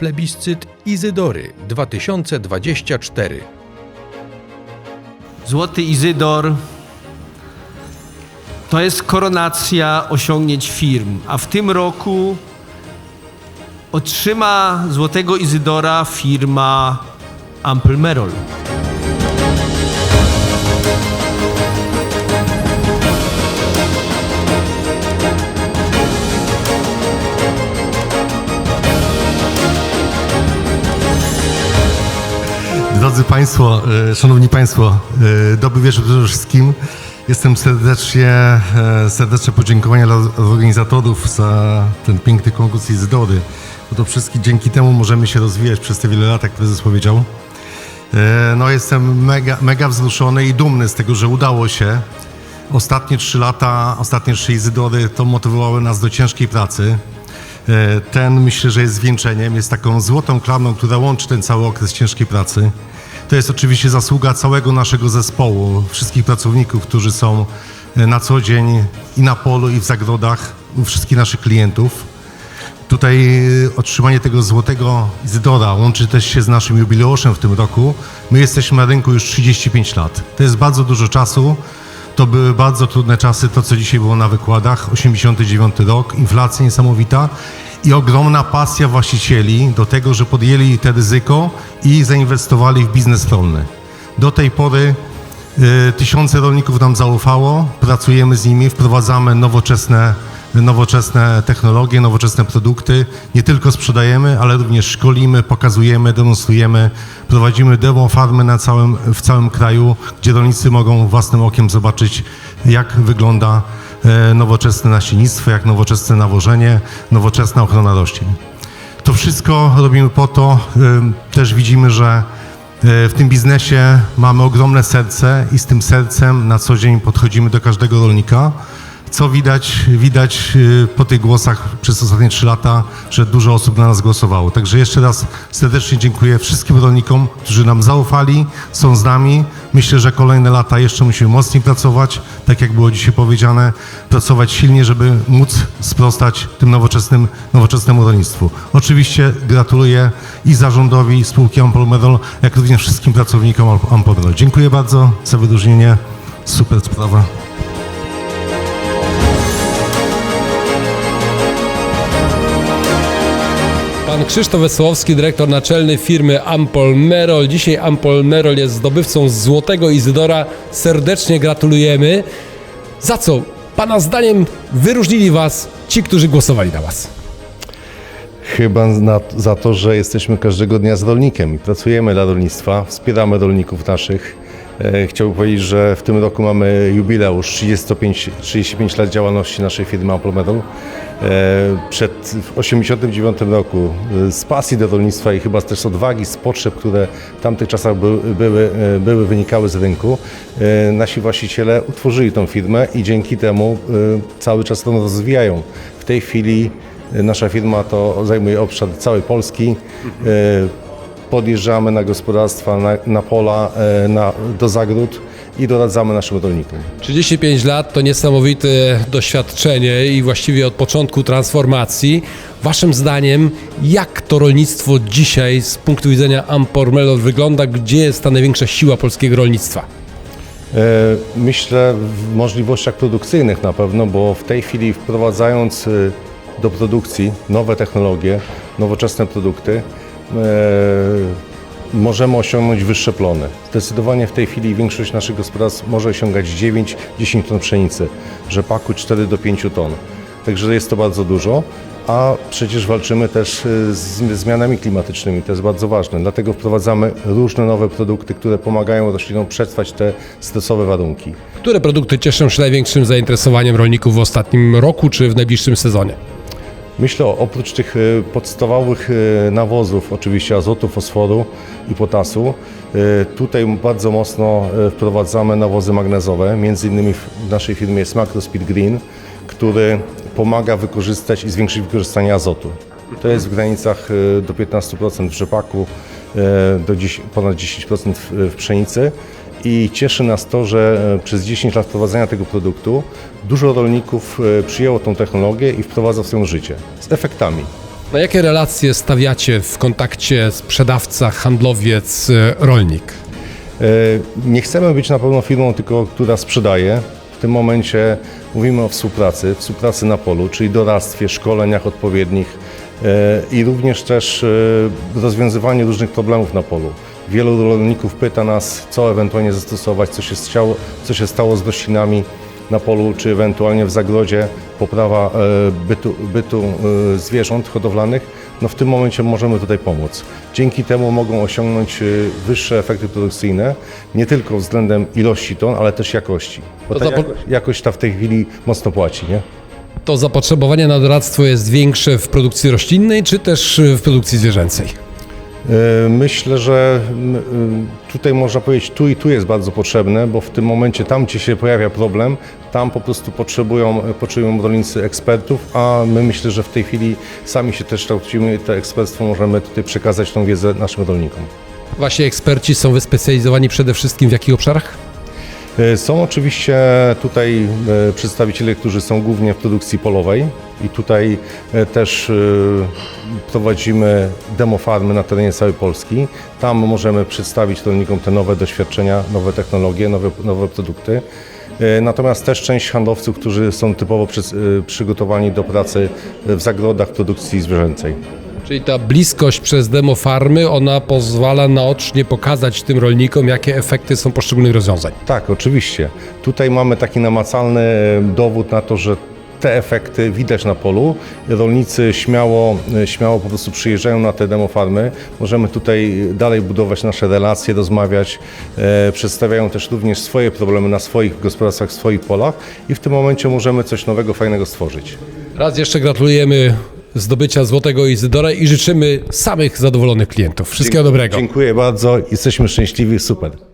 plebiscyt Izydory 2024. Złoty Izydor to jest koronacja osiągnięć firm, a w tym roku otrzyma Złotego Izydora firma Ampel Merol. Drodzy Państwo, e, Szanowni Państwo, e, dobry wieczór przede wszystkim. Jestem serdecznie, e, serdeczne podziękowania dla organizatorów za ten piękny konkurs Izydory, bo to wszystkim dzięki temu możemy się rozwijać przez te wiele lat, jak prezes powiedział. No jestem mega, mega wzruszony i dumny z tego, że udało się. Ostatnie trzy lata, ostatnie trzy Izydory to motywowały nas do ciężkiej pracy. Ten myślę, że jest zwieńczeniem, jest taką złotą klamrą, która łączy ten cały okres ciężkiej pracy. To jest oczywiście zasługa całego naszego zespołu, wszystkich pracowników, którzy są e, na co dzień i na polu, i w zagrodach, u wszystkich naszych klientów. Tutaj e, otrzymanie tego złotego Izydora łączy też się z naszym jubileuszem w tym roku. My jesteśmy na rynku już 35 lat. To jest bardzo dużo czasu. To były bardzo trudne czasy, to co dzisiaj było na wykładach, 89 rok, inflacja niesamowita i ogromna pasja właścicieli do tego, że podjęli te ryzyko i zainwestowali w biznes rolny. Do tej pory y, tysiące rolników nam zaufało, pracujemy z nimi, wprowadzamy nowoczesne, nowoczesne technologie, nowoczesne produkty. Nie tylko sprzedajemy, ale również szkolimy, pokazujemy, demonstrujemy. Prowadzimy demo farmy na całym, w całym kraju, gdzie rolnicy mogą własnym okiem zobaczyć, jak wygląda e, nowoczesne nasiennictwo, jak nowoczesne nawożenie, nowoczesna ochrona roślin. To wszystko robimy po to, ym, też widzimy, że y, w tym biznesie mamy ogromne serce i z tym sercem na co dzień podchodzimy do każdego rolnika. Co widać, widać y, po tych głosach przez ostatnie trzy lata, że dużo osób na nas głosowało. Także jeszcze raz serdecznie dziękuję wszystkim rolnikom, którzy nam zaufali, są z nami. Myślę, że kolejne lata jeszcze musimy mocniej pracować, tak jak było dzisiaj powiedziane, pracować silnie, żeby móc sprostać tym nowoczesnym, nowoczesnemu rolnictwu. Oczywiście gratuluję i zarządowi spółki Ampolmerol, jak również wszystkim pracownikom Ampolmerol. Dziękuję bardzo za wyróżnienie. Super sprawa. Pan Krzysztof Wesołowski, dyrektor naczelny firmy Ampol Merol. Dzisiaj Ampol Merol jest zdobywcą Złotego Izydora. Serdecznie gratulujemy. Za co Pana zdaniem wyróżnili Was ci, którzy głosowali na Was? Chyba na, za to, że jesteśmy każdego dnia z rolnikiem i pracujemy dla rolnictwa, wspieramy rolników naszych. E, chciałbym powiedzieć, że w tym roku mamy jubileusz 35, 35 lat działalności naszej firmy Amplemedal. E, przed w 89 roku e, z pasji do rolnictwa i chyba też z odwagi, z potrzeb, które w tamtych czasach były, były, były wynikały z rynku, nasi właściciele utworzyli tą firmę i dzięki temu cały czas ją rozwijają. W tej chwili Nasza firma to zajmuje obszar całej Polski. Podjeżdżamy na gospodarstwa, na, na pola, e, na, do zagród i doradzamy naszym rolnikom. 35 lat to niesamowite doświadczenie i właściwie od początku transformacji. Waszym zdaniem, jak to rolnictwo dzisiaj z punktu widzenia Ampol Merol wygląda? Gdzie jest ta największa siła polskiego rolnictwa? E, Myślę w możliwościach produkcyjnych na pewno, bo w tej chwili wprowadzając e, do produkcji nowe technologie, nowoczesne produkty, możemy osiągnąć wyższe plony. Zdecydowanie w tej chwili większość naszych gospodarstw może osiągać 9-10 ton pszenicy, rzepaku 4 do 5 ton. Także jest to bardzo dużo, a przecież walczymy też e, z zmianami klimatycznymi, to jest bardzo ważne. Dlatego wprowadzamy różne nowe produkty, które pomagają roślinom przetrwać te stresowe warunki. Które produkty cieszą się największym zainteresowaniem rolników w ostatnim roku czy w najbliższym sezonie? Myślę, oprócz tych e, podstawowych e, nawozów, oczywiście azotu, fosforu i potasu, e, tutaj bardzo mocno wprowadzamy nawozy magnezowe. Między innymi w naszej firmie jest Macrospeed Green, który pomaga wykorzystać i zwiększyć wykorzystanie azotu. To jest w granicach do 15% w rzepaku, do 10, ponad 10% w, w pszenicy. I cieszy nas to, że e, przez 10 lat wprowadzania tego produktu dużo rolników e, przyjęło tą technologię i wprowadza w swoją życie z efektami. Na jakie relacje stawiacie w kontakcie sprzedawca, handlowiec, e, rolnik? Nie chcemy być na pewno firmą tylko, która sprzedaje. W tym momencie mówimy o współpracy, współpracy na polu, czyli doradztwie, szkoleniach odpowiednich i również też rozwiązywaniu różnych problemów na polu. Wielu rolników pyta nas, co ewentualnie zastosować, co się, stało, co się stało z roślinami na polu, czy ewentualnie w zagrodzie, poprawa e, bytu, bytu e, zwierząt hodowlanych, no w tym momencie możemy tutaj pomóc. Dzięki temu mogą osiągnąć e, wyższe efekty produkcyjne, nie tylko względem ilości ton, ale też jakości. Bo ta jakość, jakość ta w tej chwili mocno płaci, nie? To zapotrzebowanie na doradztwo jest większe w produkcji roślinnej, czy też w produkcji zwierzęcej? E, Myślę, że y, tutaj można powiedzieć, tu i tu jest bardzo potrzebne, bo w tym momencie tam, gdzie się pojawia problem, tam po prostu potrzebują, potrzebują rolnicy ekspertów, a my myślę, że w tej chwili sami się też kształcimy to ekspertstwo możemy tutaj przekazać tą wiedzę naszym rolnikom. Wasi eksperci są wyspecjalizowani przede wszystkim w jakich obszarach? E, Są oczywiście tutaj e, przedstawiciele, którzy są głównie w produkcji polowej i tutaj e, też prowadzimy demofarmy na terenie całej Polski. Tam możemy przedstawić rolnikom te nowe doświadczenia, nowe technologie, nowe, nowe produkty. Natomiast też część handlowców, którzy są typowo przy, przygotowani do pracy w zagrodach produkcji zwierzęcej. Czyli ta bliskość przez demo farmy, ona pozwala naocznie pokazać tym rolnikom, jakie efekty są poszczególnych rozwiązań. Tak, oczywiście. Tutaj mamy taki namacalny e, dowód na to, że te efekty widać na polu. Rolnicy śmiało, e, śmiało po prostu przyjeżdżają na te demofarmy. Możemy tutaj dalej budować nasze relacje, rozmawiać. E, przedstawiają też również swoje problemy na swoich gospodarstwach, swoich polach i w tym momencie możemy coś nowego, fajnego stworzyć. Raz jeszcze gratulujemy zdobycia Złotego Izydora i życzymy samych zadowolonych klientów. Wszystkiego dobrego. Dziękuję bardzo, jesteśmy szczęśliwi, super.